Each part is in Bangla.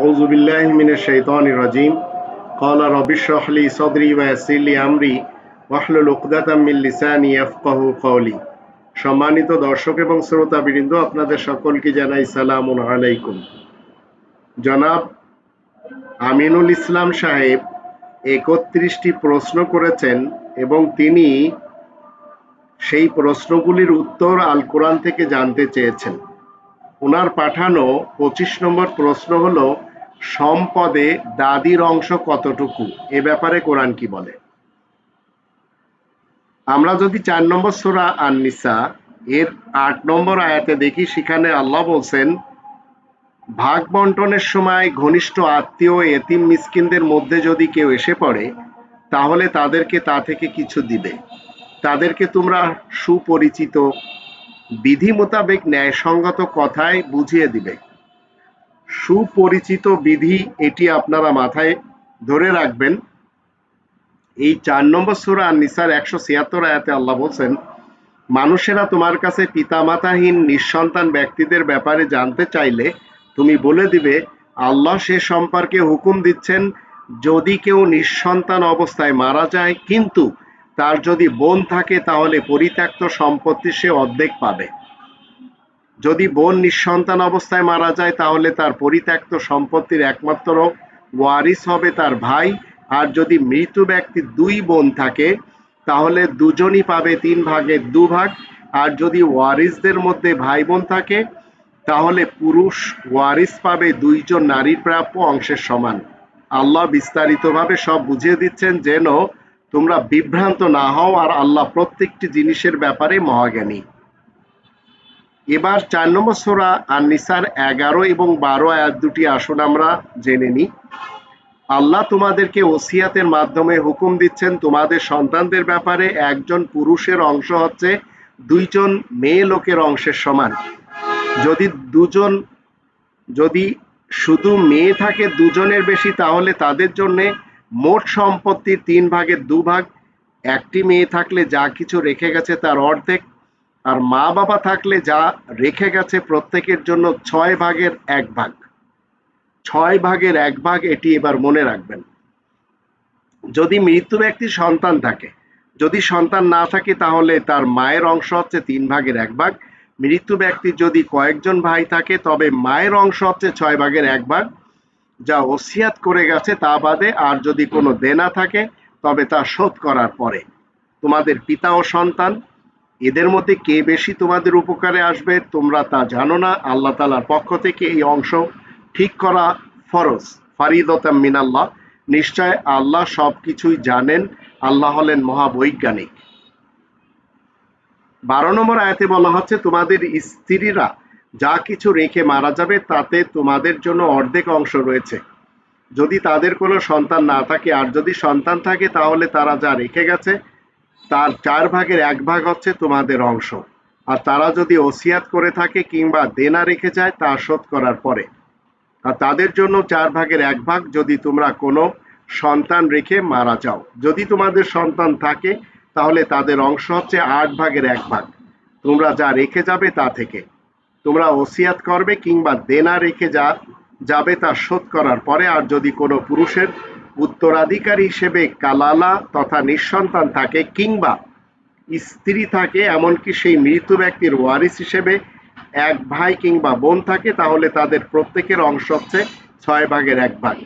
أعوذ بالله من الشيطان الرجيم قال رب اشرح لي صدري ويسر لي أمري واحلل عقدة من লিসানি ইয়াফকাহু কওলি সম্মানিত দর্শক এবং শ্রোতাবৃন্দ আপনাদের সকলকে জানাই সালাম আলাইকুম জনাব আমিনুল ইসলাম সাহেব একত্রিশটি প্রশ্ন করেছেন এবং তিনি সেই প্রশ্নগুলির উত্তর আল কোরআন থেকে জানতে চেয়েছেন ওনার পাঠানো পঁচিশ নম্বর প্রশ্ন হলো সম্পদে দাদির অংশ কতটুকু? এ ব্যাপারে কোরআন কি বলে? আমরা যদি চার নম্বর সোরা আননিসা, এর আট নম্বর আয়াতে দেখি, সেখানে আল্লাহ বলছেন, ভাগ বন্টনের সময় ঘনিষ্ঠ আত্মীয়, এতিম মিসকিনদের মধ্যে যদি কেউ এসে পড়ে, তাহলে তাদেরকে তা থেকে কিছু দিবে। তাদেরকে তোমরা সুপরিচিত, বিধি মোতাবেক ন্যায়সঙ্গত কথায় বুঝিয়ে দিবে। সুপরিচিত বিধি এটি আপনারা মাথায় ধরে রাখবেন। এই চার নম্বর সুরা নিসার একশো ছিয়াত্তর আয়াতে আল্লাহ বলছেন, মানুষেরা তোমার কাছে পিতামাতাহীন, নিঃসন্তান ব্যক্তিদের ব্যাপারে জানতে চাইলে তুমি বলে দিবে, আল্লাহ সে সম্পর্কে হুকুম দিচ্ছেন, যদি কেউ নিঃসন্তান অবস্থায় মারা যায়, কিন্তু তার যদি বোন থাকে তাহলে পরিত্যক্ত সম্পত্তি সে অর্ধেক পাবে। যদি বোন নিঃসন্তান অবস্থায় মারা যায়, তাহলে তার পরিত্যক্ত সম্পত্তির একমাত্র ওয়ারিস হবে তার ভাই। আর যদি মৃত ব্যক্তির দুই বোন থাকে, তাহলে দুজনই পাবে তিন ভাগে দু ভাগ। আর যদি ওয়ারিসদের মধ্যে ভাই বোন থাকে, তাহলে পুরুষ ওয়ারিস পাবে দুইজন নারীর প্রাপ্য অংশের সমান। আল্লাহ বিস্তারিতভাবে সব বুঝিয়ে দিচ্ছেন যেন তোমরা বিভ্রান্ত না হও আর আল্লাহ প্রত্যেকটি জিনিসের ব্যাপারে মহাজ্ঞানী। এবার চার নম্বর সোরা আর নিসার এগারো এবং বারো আয়াত দুটি আসন আমরা জেনে নিই। আল্লাহ তোমাদেরকে ওসিয়াতের মাধ্যমে হুকুম দিচ্ছেন, তোমাদের সন্তানদের ব্যাপারে একজন পুরুষের অংশ হচ্ছে দুইজন মেয়ে লোকের অংশের সমান। যদি দুজন, যদি শুধু মেয়ে থাকে দুজনের বেশি, তাহলে তাদের জন্যে মোট সম্পত্তির তিন ভাগের দু ভাগ একটি মেয়ে থাকলে যা কিছু রেখে গেছে তার অর্ধেক আর মা বাবা থাকলে যা রেখে গেছে প্রত্যেকের জন্য ছয় ভাগের এক ভাগ। ছয় ভাগের এক ভাগ এটি এবার মনে রাখবেন। যদি মৃত্যু ব্যক্তির সন্তান থাকে, যদি সন্তান না থাকে তাহলে তার মায়ের অংশ হচ্ছে তিন ভাগের এক ভাগ। মৃত্যু ব্যক্তির যদি কয়েকজন ভাই থাকে, তবে মায়ের অংশ হচ্ছে ছয় ভাগের এক ভাগ। যা ওসিয়াত করে গেছে তা বাদে আর যদি কোনো দেনা থাকে, তবে তা শোধ করার পরে। তোমাদের পিতা ও সন্তান এদের মধ্যে কে বেশি তোমাদের উপকারে আসবে তোমরা তা জানো না। আল্লাহ তালার পক্ষ থেকে এই অংশ ঠিক করা ফরজ। ফারিদতাম মিনাল্লাহ। নিশ্চয় আল্লাহ সব কিছুই জানেন। আল্লাহ হলেন মহাবৈজ্ঞানিক। বারো নম্বর আয়াতে বলা হচ্ছে, তোমাদের স্ত্রীরা যা কিছু রেখে মারা যাবে, তাতে তোমাদের জন্য অর্ধেক অংশ রয়েছে। যদি তাদের কোনো সন্তান না থাকে, আর যদি সন্তান থাকে, তাহলে তারা যা রেখে গেছে তার চার ভাগের এক ভাগ হচ্ছে তোমাদের অংশ। আর তারা যদি ওসিয়াত করে থাকে কিংবা দেনা রেখে যায়, তা শোধ করার পরে। আর তাদের জন্য চার ভাগের এক ভাগ যদি তোমরা কোনো সন্তান রেখে মারা যাও। যদি তোমাদের সন্তান থাকে, তাহলে তাদের অংশ হচ্ছে আট ভাগের এক ভাগ। তোমরা যা রেখে যাবে তা থেকে। তোমরা ওসিয়াত করবে কিংবা দেনা রেখে যা যাবে তা শোধ করার পরে, আর যদি কোনো পুরুষের উত্তরাধিকারী হিসেবে কালালা তথা নিঃসন্তান থাকে কিংবা স্ত্রী থাকে, এমনকি সেই মৃত ব্যক্তির ওয়ারিস হিসেবে এক ভাই কিংবা বোন থাকে, তাহলে তাদের প্রত্যেকের অংশ হচ্ছে ছয় ভাগের এক ভাগ।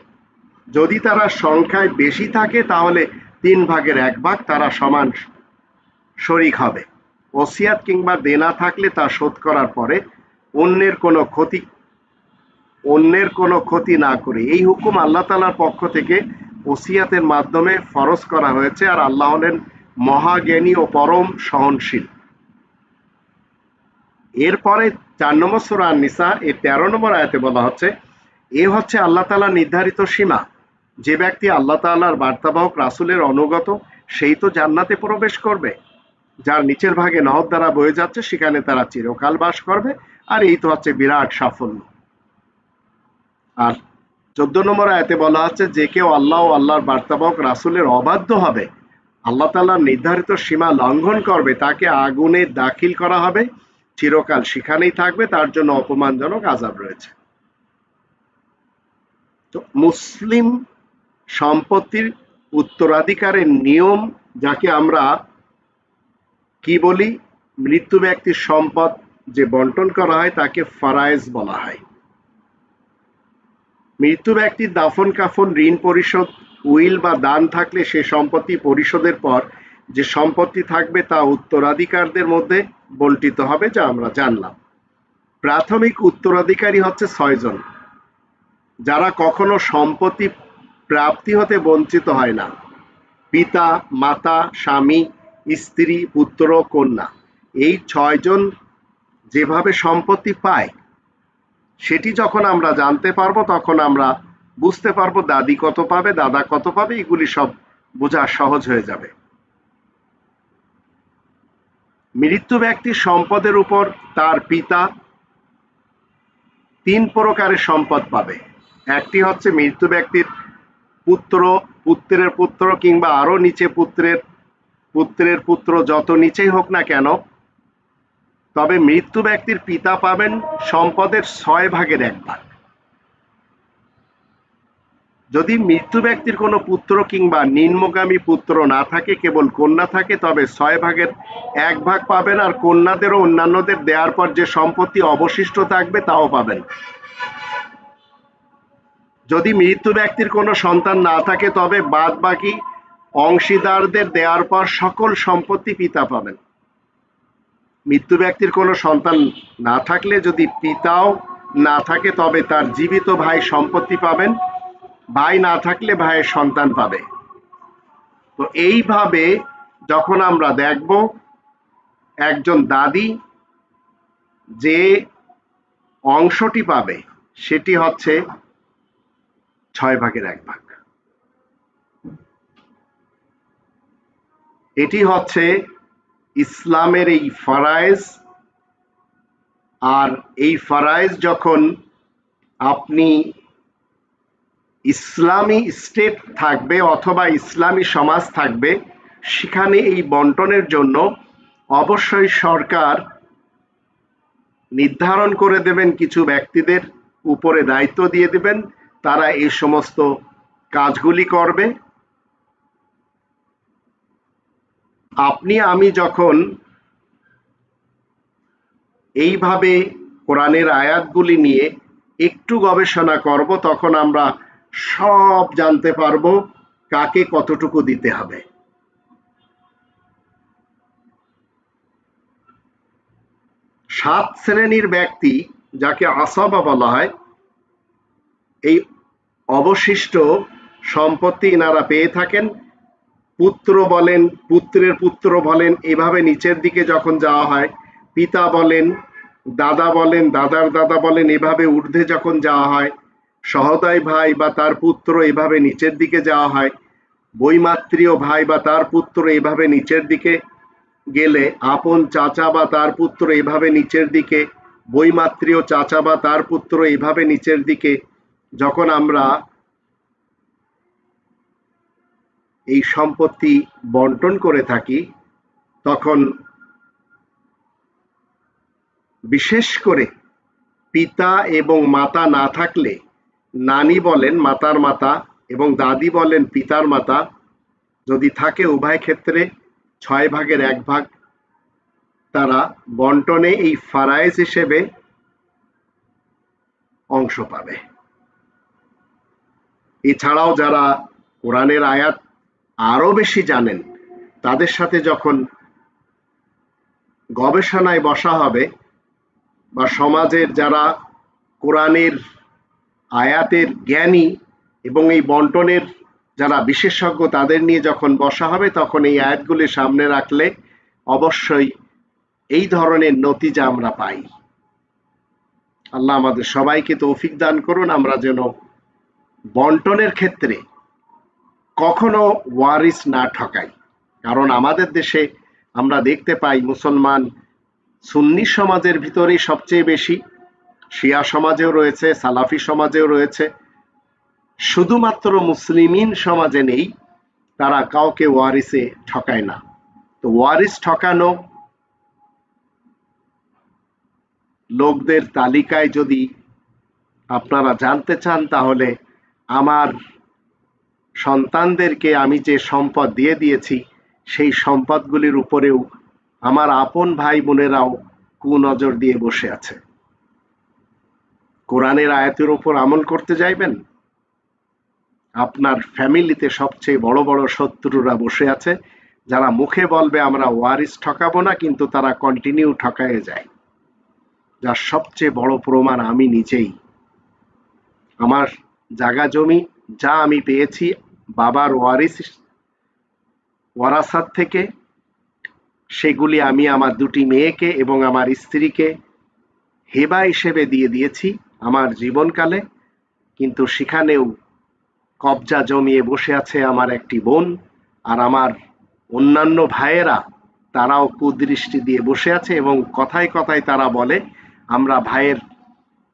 যদি তারা সংখ্যায় বেশি থাকে, তাহলে তিন ভাগের এক ভাগ তারা সমান শরিক হবে। ওসিয়াত কিংবা দেনা থাকলে তা শোধ করার পরে অন্যের কোনো ক্ষতি অন্যের কোনো ক্ষতি না করে। এই হুকুম আল্লাহ তালার পক্ষ থেকে ওসিয়াতের মাধ্যমে ফরজ করা হয়েছে আর আল্লাহ হলেন মহাজ্ঞানী ও পরম সহনশীল। এরপরে চার নম্বর সুরা নিসা এর তেরো নম্বর আয়াতে বলা হচ্ছে, এ হচ্ছে আল্লাহ তালা নির্ধারিত সীমা। যে ব্যক্তি আল্লাহ তাল্লাহর বার্তাবাহক, রাসুলের অনুগত, সেই তো জান্নাতে প্রবেশ করবে। যার নিচের ভাগে নহর দ্বারা বয়ে যাচ্ছে, সেখানে তারা চিরকাল বাস করবে। আর এই তো হচ্ছে বিরাট সাফল্য। আর চোদ্দ নম্বর আয়াতে বলা হচ্ছে যে কেউ আল্লাহ ও আল্লাহর বার্তাবাহক রাসুলের অবাধ্য হবে, আল্লাহ তাল্লাহ নির্ধারিত সীমা লঙ্ঘন করবে, তাকে আগুনে দাখিল করা হবে, চিরকাল সেখানেই থাকবে, তার জন্য অপমানজনক আজাব রয়েছে। তো মুসলিম সম্পত্তির উত্তরাধিকারের নিয়ম যাকে আমরা কি বলি? মৃত্যু ব্যক্তির সম্পদ যে বন্টন করা হয়, তাকে ফারায়েজ বলা হয়। মৃত্যু ব্যক্তির দাফন কাফন ঋণ পরিশোধ, উইল বা দান থাকলে সে সম্পত্তি পরিশোধের পর যে সম্পত্তি থাকবে তা উত্তরাধিকারদের মধ্যে বন্টিত হবে যা আমরা জানলাম। প্রাথমিক উত্তরাধিকারী হচ্ছে ছয়জন যারা কখনো সম্পত্তি প্রাপ্তি হতে বঞ্চিত হয় না। পিতা, মাতা, স্বামী, স্ত্রী, পুত্র, কন্যা। এই ছয়জন যেভাবে সম্পত্তি পায় সেটি যখন আমরা জানতে পারব, তখন আমরা বুঝতে পারব দাদি কত পাবে, দাদা কত পাবে, এগুলি সব বোঝা সহজ হয়ে যাবে। মৃত্যু ব্যক্তির সম্পদের উপর তার পিতা তিন প্রকারের সম্পদ পাবে। একটি হচ্ছে মৃত্যু ব্যক্তির পুত্র, পুত্রের পুত্র, কিংবা আরও নিচে পুত্রের পুত্রের পুত্র যত নিচেই হোক না কেন তবে মৃত্যু ব্যক্তির পিতা পাবেন সম্পদের ছয় ভাগের এক ভাগ। যদি মৃত্যু ব্যক্তির কোনো পুত্র কিংবা নিম্নগামী পুত্র না থাকে, কেবল কন্যা থাকে, তবে ছয় ভাগের এক ভাগ পাবেন আর কন্যাদেরও অন্যান্যদের দেওয়ার পর যে সম্পত্তি অবশিষ্ট থাকবে, তাও পাবেন। যদি মৃত্যু ব্যক্তির কোনো সন্তান না থাকে, তবে বাদ বাকি অংশীদারদের দেওয়ার পর সকল সম্পত্তি পিতা পাবেন। মৃত্যু ব্যক্তির কোনো সন্তান না থাকলে যদি পিতাও না থাকে, তবে তার জীবিত ভাই সম্পত্তি পাবেন, ভাই না থাকলে ভাইয়ের সন্তান পাবে। তো এইভাবে যখন আমরা দেখব, একজন দাদি যে অংশটি পাবে, সেটি হচ্ছে ছয় ভাগের এক ভাগ। এটি হচ্ছে ইসলামের এই ফরায়েজ আর এই ফরায়েজ যখন আপনি ইসলামী স্টেট থাকবে অথবা ইসলামী সমাজ থাকবে, সেখানে এই বন্টনের জন্য অবশ্যই সরকার নির্ধারণ করে দেবেন কিছু ব্যক্তিদের, উপরে দায়িত্ব দিয়ে দেবেন, তারা এই সমস্ত কাজগুলি করবে। আপনি, আমি যখন এইভাবে কোরআনের আয়াতগুলি নিয়ে একটু গবেষণা করব, তখন আমরা সব জানতে পারব কাকে কতটুকু দিতে হবে। সাত শ্রেণির ব্যক্তি, যাকে আসাবা বলা হয়, এই অবশিষ্ট সম্পত্তি ইনারা পেয়ে থাকেন। পুত্র বলেন, পুত্রের পুত্র বলেন, এভাবে নিচের দিকে যখন যাওয়া হয়, পিতা বলেন, দাদা বলেন, দাদার দাদা বলেন, এভাবে ঊর্ধ্বে যখন যাওয়া হয়, সহদয় ভাই বা তার পুত্র এভাবে নিচের দিকে যাওয়া হয়, বৈমাত্রীয় ভাই বা তার পুত্র এভাবে নিচের দিকে গেলে, আপন চাচা বা তার পুত্র এভাবে নিচের দিকে, বৈমাত্রীয় চাচা বা তার পুত্র এভাবে নিচের দিকে, যখন আমরা এই সম্পত্তি বন্টন করে থাকি, তখন বিশেষ করে পিতা এবং মাতা না থাকলে নানি বলেন, মাতার মাতা এবং দাদি বলেন, পিতার মাতা, যদি থাকে উভয় ক্ষেত্রে ছয় ভাগের এক ভাগ, তারা বন্টনে এই ফারাইজ হিসেবে অংশ পাবে। এছাড়াও যারা কোরআনের আয়াত আরও বেশি জানেন। তাদের সাথে যখন গবেষণায় বসা হবে বা সমাজের যারা কোরআনের আয়াতের জ্ঞানী এবং এই বন্টনের যারা বিশেষজ্ঞ, তাদের নিয়ে যখন বসা হবে, তখন এই আয়াতগুলি সামনে রাখলে অবশ্যই এই ধরনের নতিজা আমরা পাই। আল্লাহ আমাদের সবাইকে তৌফিক দান করুন। আমরা যেন বন্টনের ক্ষেত্রে কখনো ওয়ারিস না ঠকাই। কারণ আমাদের দেশে আমরা দেখতে পাই মুসলমান সুন্নি সমাজের ভিতরেই সবচেয়ে বেশি। শিয়া সমাজেও রয়েছে, সালাফি সমাজেও রয়েছে। শুধুমাত্র মুসলিমিন সমাজে নেই, তারা কাউকে ওয়ারিসে ঠকায় না। তো ওয়ারিস ঠকানো লোকদের তালিকায় যদি আপনারা জানতে চান, তাহলে আমার সন্তানদেরকে আমি যে সম্পদ দিয়ে দিয়েছি, সেই সম্পদগুলির উপরেও আমার আপন ভাই বোনেরাও কুনজর দিয়ে বসে আছে। কোরআনের আয়াতের উপর আমল করতে যাইবেন? আপনার ফ্যামিলিতে সবচেয়ে বড় বড় শত্রুরা বসে আছে, যারা মুখে বলবে আমরা ওয়ারিস ঠকাবো না, কিন্তু তারা কন্টিনিউ ঠকায়ে যায়। যার সবচেয়ে বড় প্রমাণ আমি নিজেই। আমার জাগা জমি, যা আমি পেয়েছি বাবার ওয়ারিস ওয়ারাসাত থেকে সেগুলি আমি আমার দুটি মেয়েকে এবং আমার স্ত্রীকে হেবা হিসেবে দিয়ে দিয়েছি আমার জীবনকালে। কিন্তু সেখানেও কবজা জমিয়ে বসে আছে আমার একটি বোন আর আমার অন্যান্য ভাইয়েরা। তারাও কুদৃষ্টি দিয়ে বসে আছে এবং কথায় কথায় তারা বলে, আমরা ভাইয়ের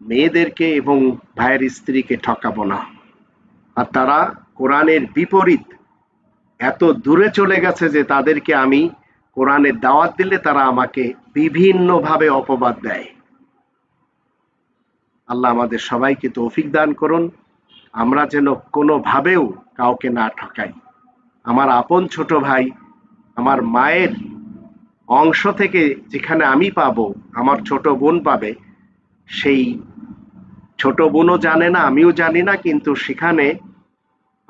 মেয়েদেরকে এবং ভাইয়ের স্ত্রীকে ঠকাবো না। আর তারা কোরআনের বিপরীত, এত দূরে চলে গেছে যে তাদেরকে আমি কোরআনের দাওয়াত দিলে তারা আমাকে বিভিন্নভাবে অপবাদ দেয়। আল্লাহ আমাদের সবাইকে তৌফিক দান করুন। আমরা যেন কোনোভাবেও কাউকে না ঠকাই। আমার আপন ছোট ভাই, আমার মায়ের অংশ থেকে যেখানে আমি পাব, আমার ছোট বোন পাবে, সেই ছোট বোনও জানে না, আমিও জানি না, কিন্তু সেখানে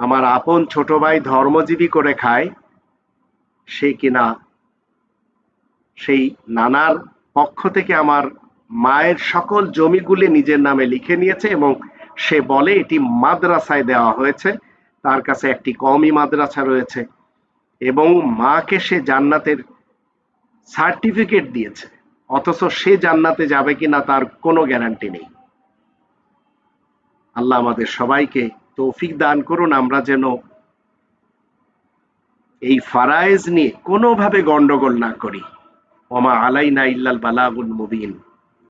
আমার আপন ছোট ভাই ধর্মজীবী করে খায়, সে কিনা সেই নানার পক্ষ থেকে আমার মায়ের সকল জমিগুলি নিজের নামে লিখে নিয়েছে এবং সে বলে এটি মাদ্রাসায় দেওয়া হয়েছে, তার কাছে একটি কমই মাদ্রাসা রয়েছে এবং মাকে সে জান্নাতের সার্টিফিকেট দিয়েছে, অথচ সে জান্নাতে যাবে কিনা তার কোনো গ্যারান্টি নেই। আল্লাহ আমাদের সবাইকে তৌফিক দান করুন, আমরা যেন এই ফারায়েজ নিয়ে কোনোভাবে গন্ডগোল না করি। ওমা আলাইনা ইল্লাল বালাগুল মুবিন।